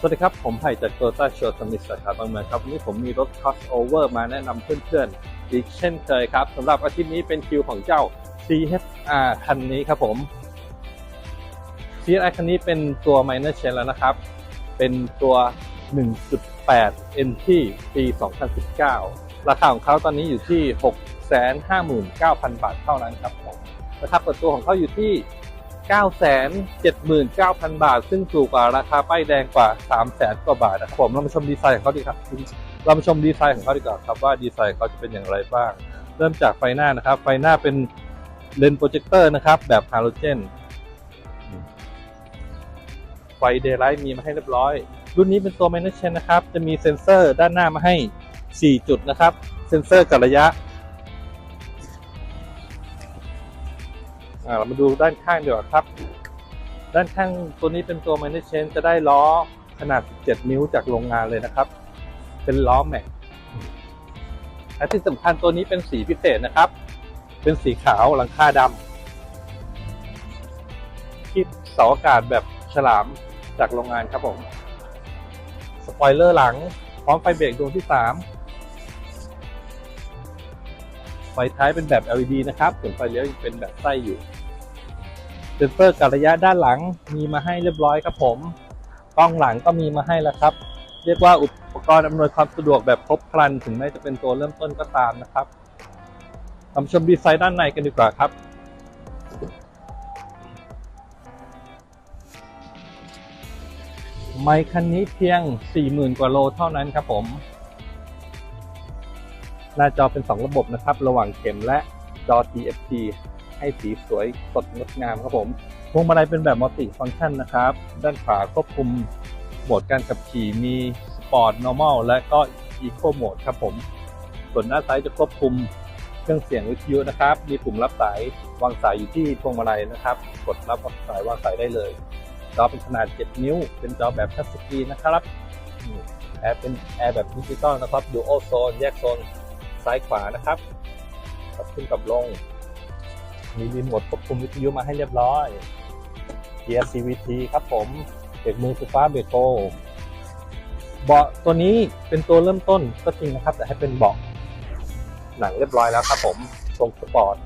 สวัสดีครับ ผมไผ่จากโตต้าโชว์สมิธสาขาบางเมืองครับ วันนี้ผมมีรถ crossover มาแนะนำเพื่อนๆอีกเช่นเคยครับสำหรับอาทิตย์นี้เป็นคิวของเจ้า CHR คันนี้ครับผม CHR คันนี้เป็นตัว minor change แล้วนะครับ เป็นตัว 1.8 NT ปี 2019 ราคาของเขาตอนนี้อยู่ที่ 659,000 บาทเท่านั้นครับผมราคาเปิดตัวของเขาอยู่ที่ 979,000 บาท ซึ่งถูกกว่าราคาป้ายแดงกว่า 300,000 กว่าบาทนะครับผมเรามาชมดีไซน์ของเขาดีครับเรามาชมดีไซน์ของเขาดีกว่าครับว่าดีไซน์เขาจะเป็นอย่างไรบ้าง เริ่มจากไฟหน้านะครับ ไฟหน้าเป็นเลนส์โปรเจคเตอร์นะครับ แบบฮาโลเจนไฟเดย์ไลท์มีมาให้เรียบร้อย รุ่นนี้เป็นตัวแมนเชนนะครับ จะมีเซ็นเซอร์ด้านหน้ามาให้ 4 จุดนะครับ เซ็นเซอร์กับระยะ อ่าเรามาดูด้านข้างดีกว่าครับ ด้านข้างตัวนี้เป็นตัว m a n a g e จะได้ล้อขนาด 17 นิ้วจากโรงงานเลยนะครับ เป็นล้อแม็กและที่สำคัญตัวนี้เป็นสีพิเศษนะครับ เป็นสีขาวหลังคาดำคิดเสาอากาศแบบฉลามจากโรงงานครับผม สปอยเลอร์หลัง พร้อมไฟเบรกดวงที่ 3 ฟท้ายเป็นแบบ LED นะครับ ส่วนไฟเลี้ยวยังเป็นแบบไส้อยู่เซนเซอร์กับระยะด้านหลังมีมาให้เรียบร้อยครับผมกล้องหลังก็มีมาให้แล้วครับ เรียกว่าอุปกรณ์อำนวยความสะดวกแบบครบครัน ถึงแม้จะเป็นตัวเริ่มต้นก็ตามนะครับมาชมดีไซน์ด้านในกันดีกว่าครับไมค์คันนี้เพียง 40,000 กว่าโลเท่านั้นครับผม หน้าจอเป็น 2 ระบบนะครับ ระหว่างเข็มและจอ TFT ให้สีสวยสดงดงามครับผมพวงมาลัยเป็นแบบมัลติฟังก์ชันนะครับ ด้านขวาควบคุมโหมดการขับขี่มีสปอร์ต normal และก็ eco mode ครับผม ส่วนหน้าซ้ายจะควบคุมเครื่องเสียงวิทยุนะครับ มีปุ่มรับสายวางสายอยู่ที่พวงมาลัยนะครับ กดรับสายวางสายได้เลย จอเป็นขนาด 7 นิ้ว เป็นจอแบบทัชสกรีนนะครับ แอร์เป็นแอร์แบบดิจิตอลนะครับ dual zone แยกโซน ซ้ายขวานะครับปรับขึ้นปรับลง มีรีโมทควบคุมวิทยุมาให้เรียบร้อยเกียร์ CVT ครับผมเบรกมือไฟฟ้าเบรกโกเบาะตัวนี้เป็นตัวเริ่มต้นก็จริงนะครับ แต่ให้เป็นเบาะหนังเรียบร้อยแล้วครับผมทรงสปอร์ต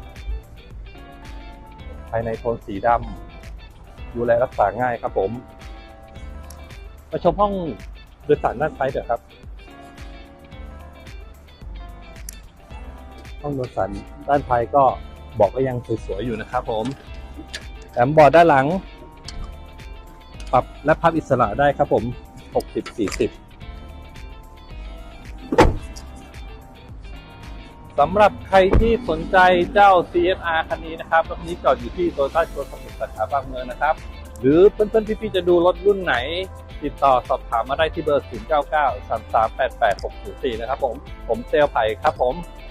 ภายในโทนสีดำดูแลรักษาง่ายครับผม มาชมห้องโดยสารด้านซ้ายเถอะครับ ห้องโดยสารด้านท้ายก็บอกก็ยังสวยๆอยู่นะครับผมแถมบอร์ด้านหลัง ปรับและพับอิสระได้ครับผม 60-40สำหรับใครที่สนใจเจ้า CFR คันนี้นะครับรถนี้จอดอยู่ที่โตต้าโชว์สมิธสาขาบางเมืองนะครับ หรือเพื่อนๆพี่ๆจะดูรถรุ่นไหน ติดต่อสอบถามมาได้ที่เบอร์ 099 3388 604 นะครับผม ผมเซลไผ่ครับผม